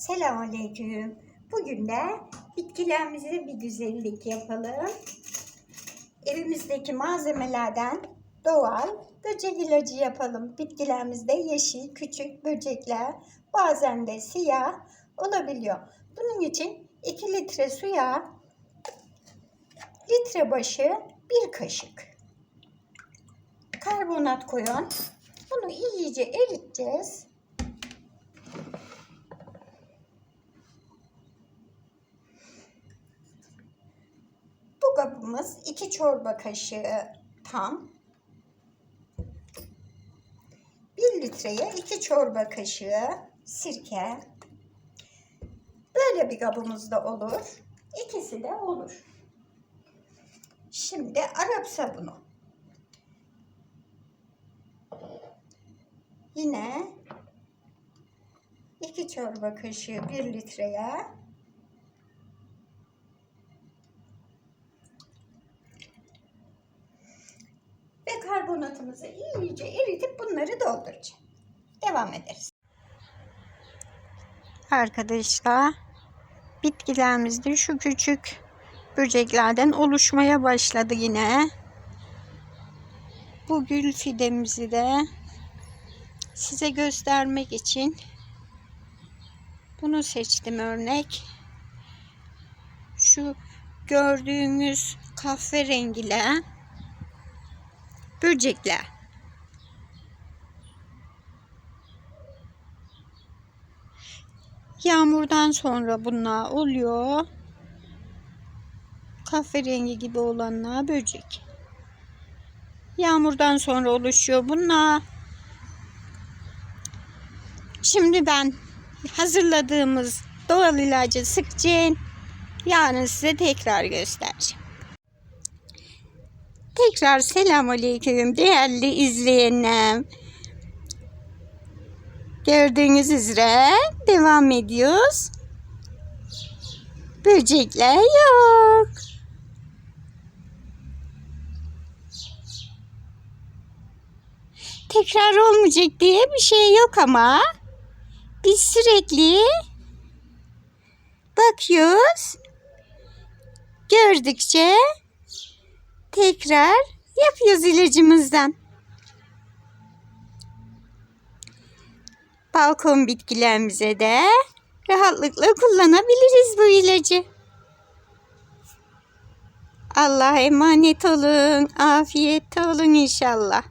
Selamünaleyküm. Bugün de bitkilerimize bir güzellik yapalım. Evimizdeki malzemelerden doğal böcek ilacı yapalım. Bitkilerimizde yeşil küçük böcekler, bazen de siyah olabiliyor. Bunun için 2 litre suya litre başı bir kaşık karbonat koyun. Bunu iyice eriteceğiz. Kabımız 2 çorba kaşığı tam. 1 litreye 2 çorba kaşığı sirke. Böyle bir kabımız da olur. İkisi de olur. Şimdi Arap sabunu. Yine 2 çorba kaşığı 1 litreye karbonatımızı iyice eritip bunları dolduracağım. Devam ederiz. Arkadaşlar bitkilerimizde şu küçük böceklerden oluşmaya başladı yine. Bu gül fidemizi de size göstermek için bunu seçtim örnek. Şu gördüğümüz kahverengiler böcekler. Yağmurdan sonra bunlar oluyor. Kahverengi gibi olanlar böcek. Yağmurdan sonra oluşuyor bunlar. Şimdi ben hazırladığımız doğal ilacı sıkacağım. Yarın size tekrar göstereceğim. Tekrar selamünaleyküm değerli izleyenler. Gördüğünüz üzere devam ediyoruz. Böcekler yok. Tekrar olmayacak diye bir şey yok ama biz sürekli bakıyoruz. Gördükçe tekrar yapıyoruz ilacımızdan. Balkon bitkilerimize de rahatlıkla kullanabiliriz bu ilacı. Allah'a emanet olun. Afiyette olun inşallah.